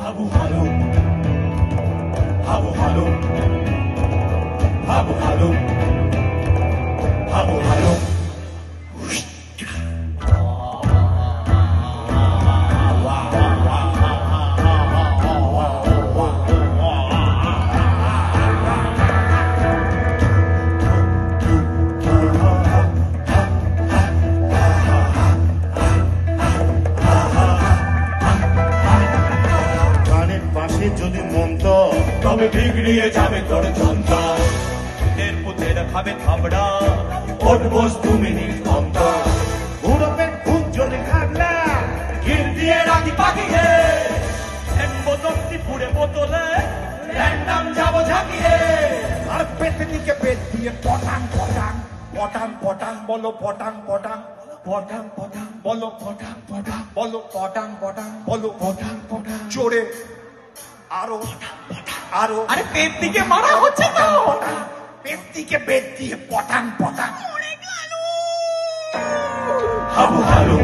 হাবু হালু হাবু হালু হাবু হালু পাশে যদি মন্ত তবে বিগড়িয়ে যাবে তোর যন্ত্র। এর পুতের খাবে থাবড়া ওট বস দু মিনিট খুব জোরে খাগলা গির দিয়ে পুড়ে বোতলে, র্যান্ডাম ঝাঁকিয়ে। আর পেটে দিকে পেট দিয়ে পটাং পটাং পটাং পটাং, বলো পটাং পটাং পটাং পটাং, বলো পটাং পটাং, বলো পটাং পটাং, বলো পটাং পটাং। জোরে আরও আরও আরে পেট দিকে মারা হচ্ছে তো। পটাং বেদ দিয়ে পটান পটান হাবু হালু।